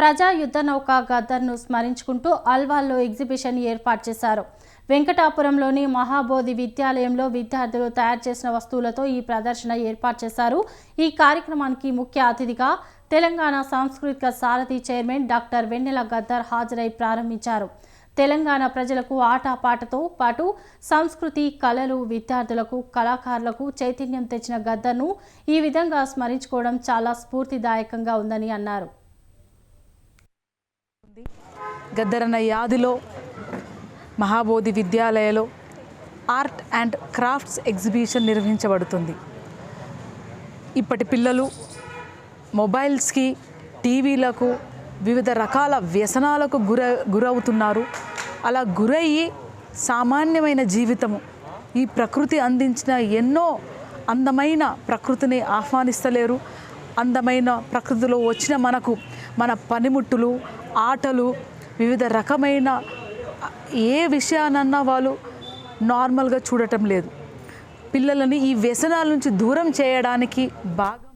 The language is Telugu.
ప్రజా యుద్ధ నౌక గద్దర్ను స్మరించుకుంటూ అల్వాల్లో ఎగ్జిబిషన్ ఏర్పాటు చేశారు. వెంకటాపురంలోని మహాబోధి విద్యాలయంలో విద్యార్థులు తయారు చేసిన వస్తువులతో ఈ ప్రదర్శన ఏర్పాటు చేశారు. ఈ కార్యక్రమానికి ముఖ్య అతిథిగా తెలంగాణ సాంస్కృతిక సారథి చైర్మన్ డాక్టర్ వెన్నెల గద్దర్ హాజరై ప్రారంభించారు. తెలంగాణ ప్రజలకు ఆటపాటతో పాటు సంస్కృతి కళలు విద్యార్థులకు కళాకారులకు చైతన్యం తెచ్చిన గద్దర్ను ఈ విధంగా స్మరించుకోవడం చాలా స్ఫూర్తిదాయకంగా ఉందని అన్నారు. గద్దరన్న యాదిలో మహాబోధి విద్యాలయలో ఆర్ట్ అండ్ క్రాఫ్ట్స్ ఎగ్జిబిషన్ నిర్వహించబడుతుంది. ఇప్పటి పిల్లలు మొబైల్స్కి టీవీలకు వివిధ రకాల వ్యసనాలకు గుర గురవుతున్నారు. అలా గురయ్యి సామాన్యమైన జీవితము ఈ ప్రకృతి అందించిన ఎన్నో అందమైన ప్రకృతిని ఆహ్వానిస్తలేరు. అందమైన ప్రకృతిలో వచ్చిన మనకు మన పనిముట్టులు ఆటలు వివిధ రకమైన ఏ విషయానన్నా వాళ్ళు నార్మల్గా చూడటం లేదు. పిల్లలని ఈ వ్యసనాల నుంచి దూరం చేయడానికి బాగా